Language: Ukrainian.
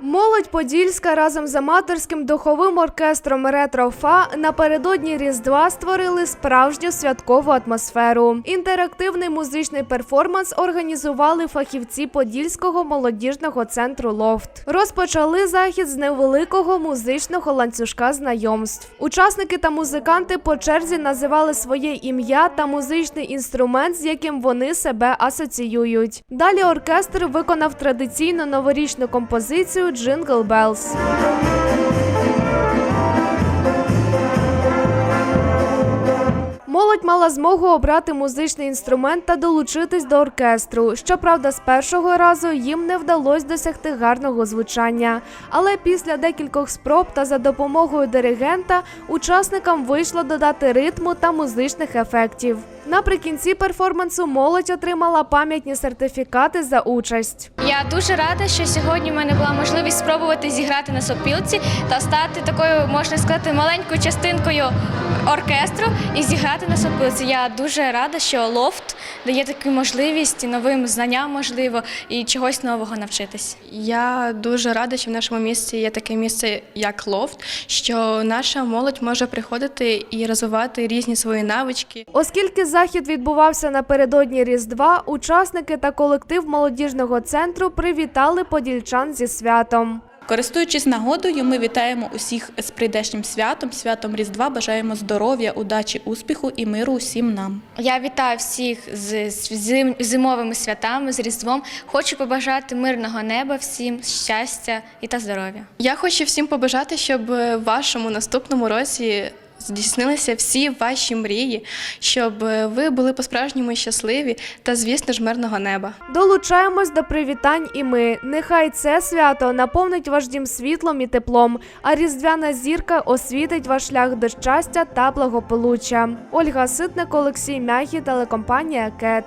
Молодь Подільська разом з аматорським духовим оркестром Ретрофа напередодні Різдва створили справжню святкову атмосферу. Інтерактивний музичний перформанс організували фахівці Подільського молодіжного центру Лофт. Розпочали захід з невеликого музичного ланцюжка знайомств. Учасники та музиканти по черзі називали своє ім'я та музичний інструмент, з яким вони себе асоціюють. Далі оркестр виконав традиційну новорічну композицію Джингл Белс. Молодь мала змогу обрати музичний інструмент та долучитись до оркестру. Щоправда, з першого разу їм не вдалося досягти гарного звучання. Але після декількох спроб та за допомогою диригента учасникам вийшло додати ритму та музичних ефектів. Наприкінці перформансу молодь отримала пам'ятні сертифікати за участь. Я дуже рада, що сьогодні в мене була можливість спробувати зіграти на сопілці та стати такою, можна сказати, маленькою частинкою оркестру і зіграти на сопілці. Я дуже рада, що лофт дає таку можливість і новим знанням, можливо, і чогось нового навчитись. Я дуже рада, що в нашому місті є таке місце, як лофт, що наша молодь може приходити і розвивати різні свої навички. Оскільки захід відбувався напередодні Різдва, учасники та колектив молодіжного центру привітали подільчан зі святом. Користуючись нагодою, ми вітаємо усіх з прийдешнім святом, святом Різдва. Бажаємо здоров'я, удачі, успіху і миру усім нам. Я вітаю всіх з зимовими святами, з Різдвом. Хочу побажати мирного неба всім, щастя і та здоров'я. Я хочу всім побажати, щоб в вашому наступному році здійснилися всі ваші мрії, щоб ви були по-справжньому щасливі та, звісно ж, мирного неба. Долучаємось до привітань і ми. Нехай це свято наповнить ваш дім світлом і теплом, а різдвяна зірка освітить ваш шлях до щастя та благополуччя. Ольга Ситник, Олексій Мяхі, телекомпанія Кет.